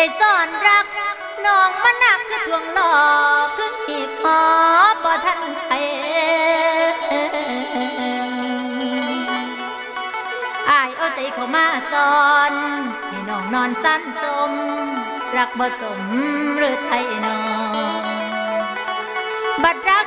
ใจซ่อนรักน้องมันหนักคือทวงหลอกคือหีบหอบ่ทันไทยอายเอาใจเขามาสอนให้น้องนอนสั้นสม รักบ่สมหรือไทยนองบัดรัก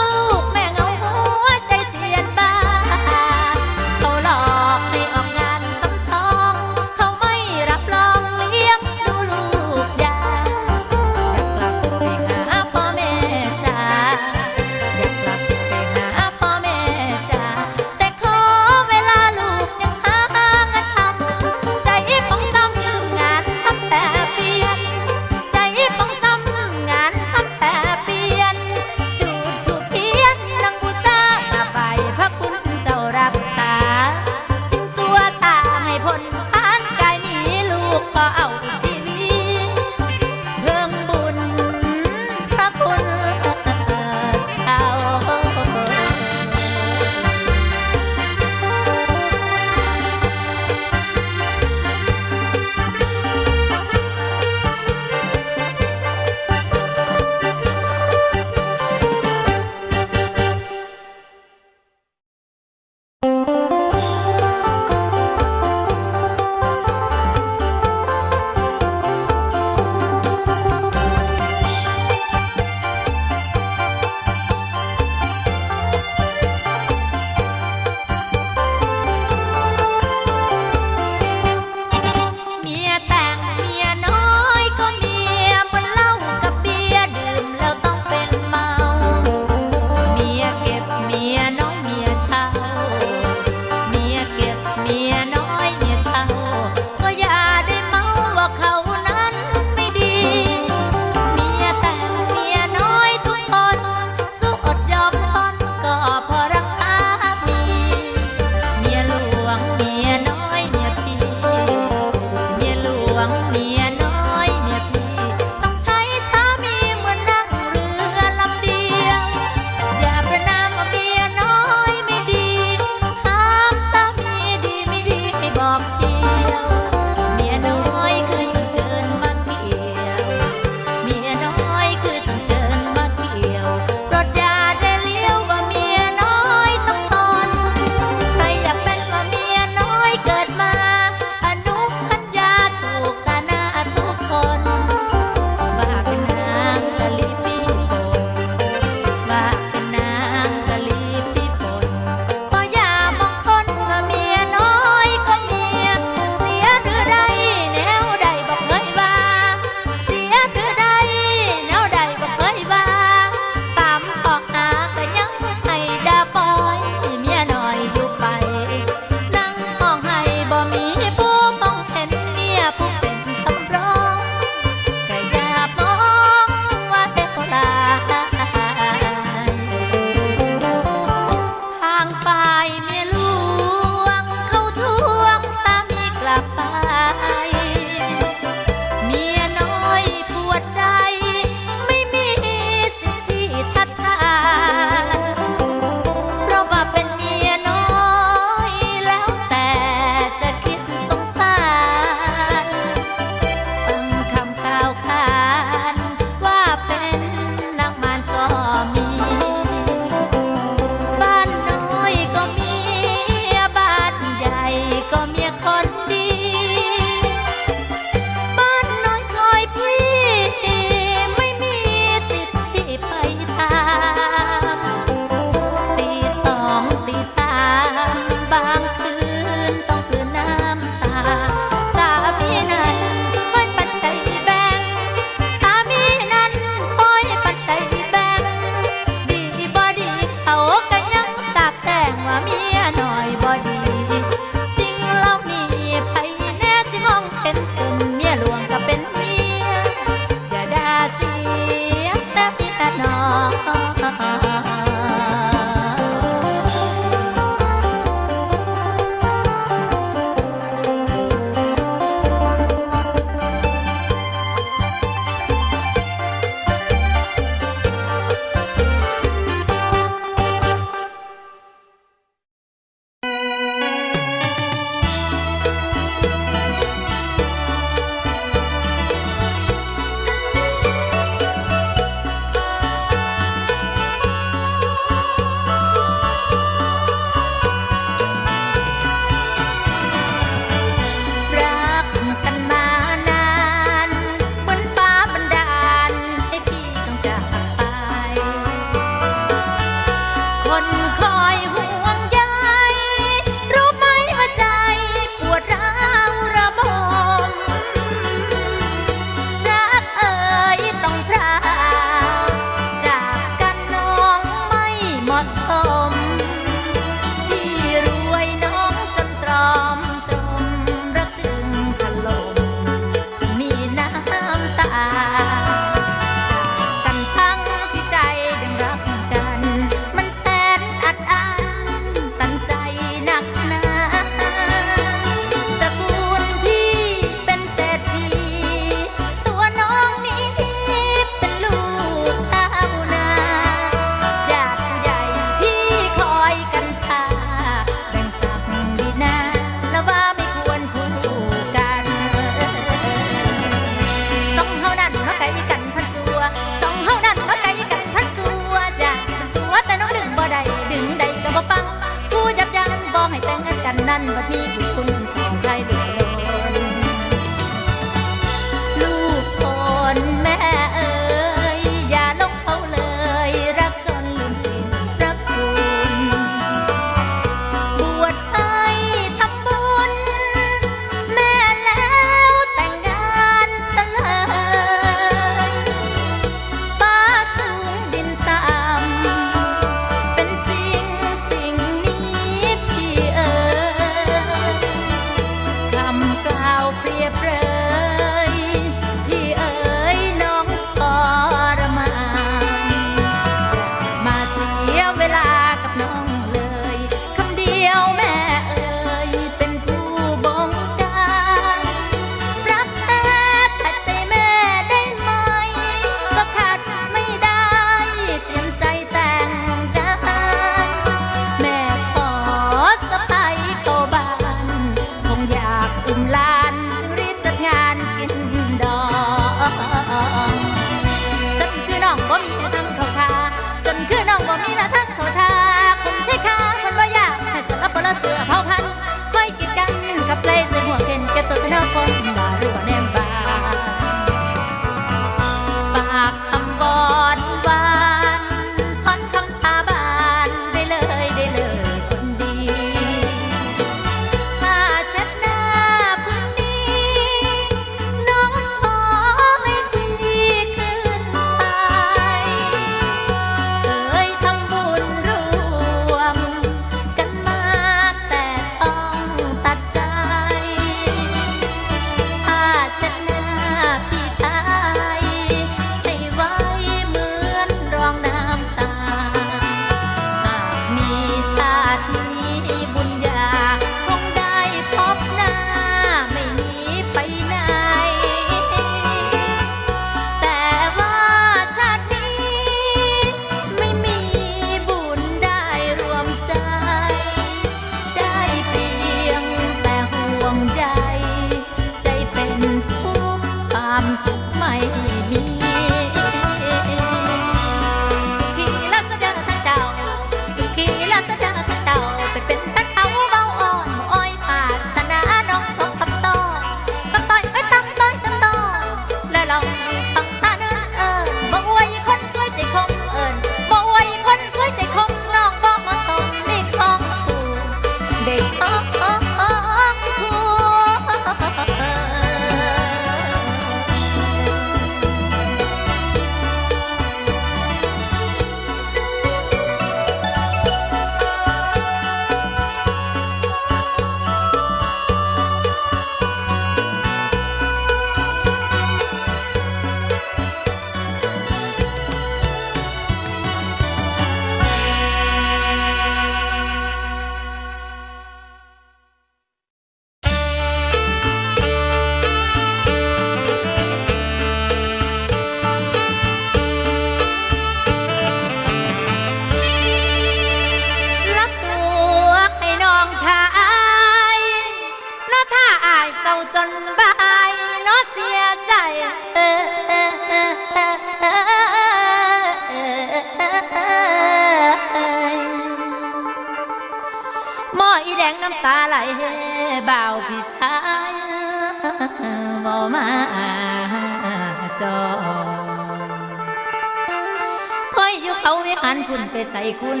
ใส่คุณ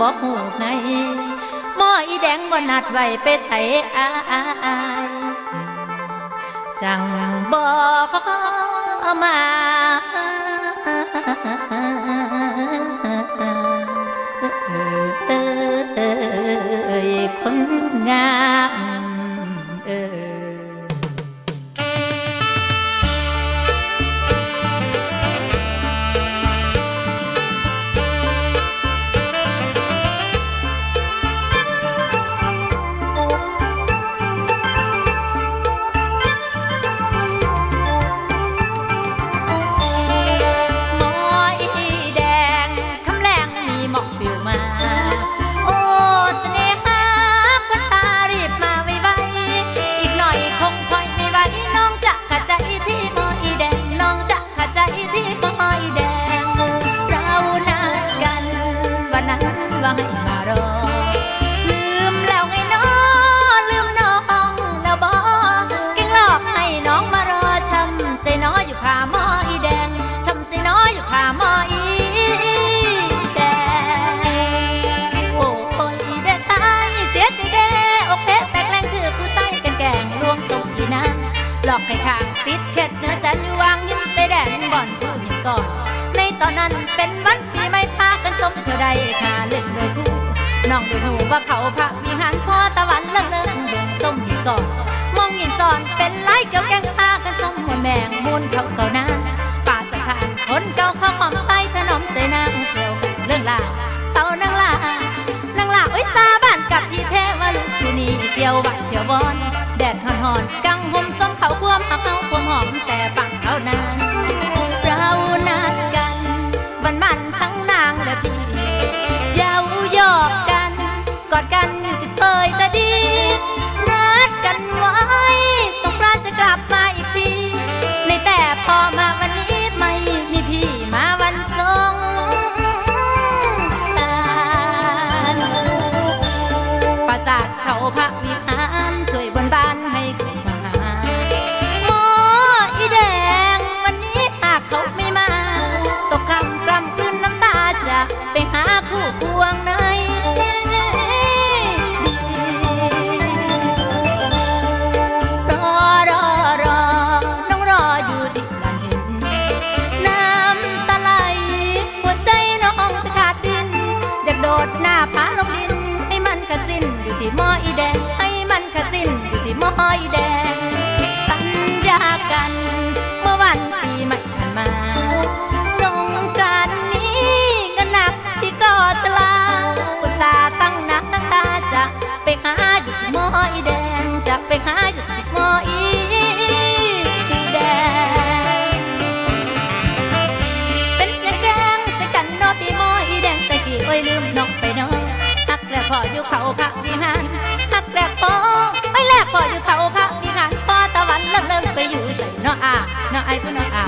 บอกหูไงหม้ออีแดงบ่นัดไว้ไปใส่อายจังบอกมาคนงาม น้องได้หูว่าเขาพระวิหารพ่อตะวันเลิงเลิงส้มหินสอนมองหินสอนเป็นไรเกี่ยวแกงตากันส้มหัวแมงมูนเขาเขานา ไปหาอยู่ที่มออีแดง เป็นยังแกงใส่กันนอพี่มออีแดงแต่กี่อ้ยลืมน้องไปน้องฮักแรกพออยู่เขาพระวิหารฮักแรกพออ้อยแลกพออยู่เขาพระวิหารพอตะวันลิกเลิกไปอยู่ใส่นออาน้อไอ้ผู้น้ออา